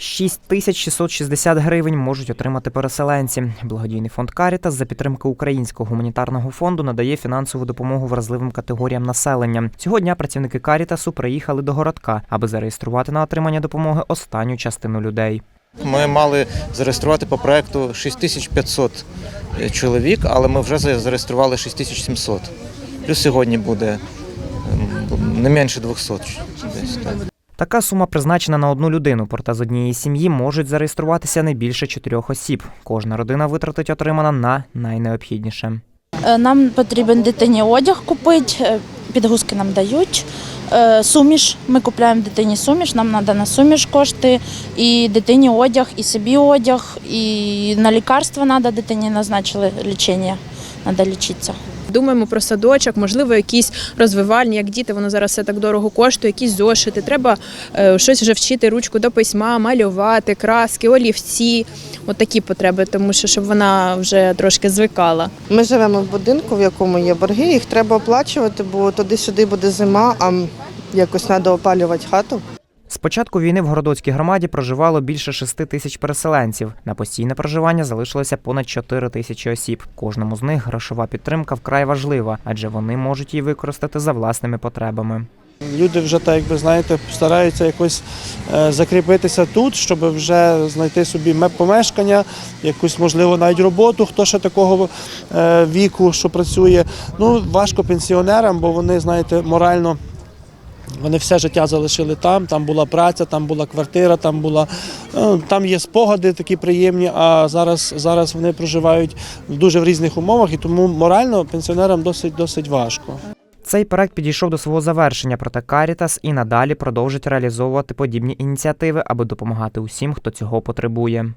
6660 гривень можуть отримати переселенці. Благодійний фонд Карітас за підтримки Українського гуманітарного фонду надає фінансову допомогу вразливим категоріям населення. Цього дня працівники Карітасу приїхали до городка, аби зареєструвати на отримання допомоги останню частину людей. Ми мали зареєструвати по проекту 6500 чоловік, але ми вже зареєстрували 6700. Плюс сьогодні буде ем, не менше 200. Десь, так. Така сума призначена на одну людину, проте з однієї сім'ї можуть зареєструватися не більше чотирьох осіб. Кожна родина витратить отримана на найнеобхідніше. Е, Нам потрібен дитині одяг купити, е, підгузки нам дають. Е, Суміш. Ми купуємо дитині суміш, нам треба на суміш кошти, і дитині одяг, і собі одяг, і на лікарства треба дитині назначили лічення. Треба лічитися. Думаємо про садочок, можливо, якісь розвивальні, як діти, воно зараз все так дорого коштує, якісь зошити. Треба е, щось вже вчити ручку до письма, малювати, краски, олівці. От такі потреби, тому що щоб вона вже трошки звикала. Ми живемо в будинку, в якому є борги, їх треба оплачувати, бо туди-сюди буде зима, а якось треба опалювати хату. З початку війни в Городоцькій громаді проживало більше 6 тисяч переселенців. На постійне проживання залишилося понад 4 тисячі осіб. Кожному з них грошова підтримка вкрай важлива, адже вони можуть її використати за власними потребами. Люди вже так, якби знаєте, стараються якось е, закріпитися тут, щоб вже знайти собі ме- помешкання, якусь можливо навіть роботу, хто ще такого е, віку, що працює. Ну важко пенсіонерам, бо вони, знаєте, морально. Вони все життя залишили там, там була праця, там була квартира, там була ну, там є спогади такі приємні. А зараз, зараз вони проживають дуже в різних умовах, і тому морально пенсіонерам досить досить важко. Цей проект підійшов до свого завершення, проте Карітас і надалі продовжить реалізовувати подібні ініціативи, аби допомагати усім, хто цього потребує.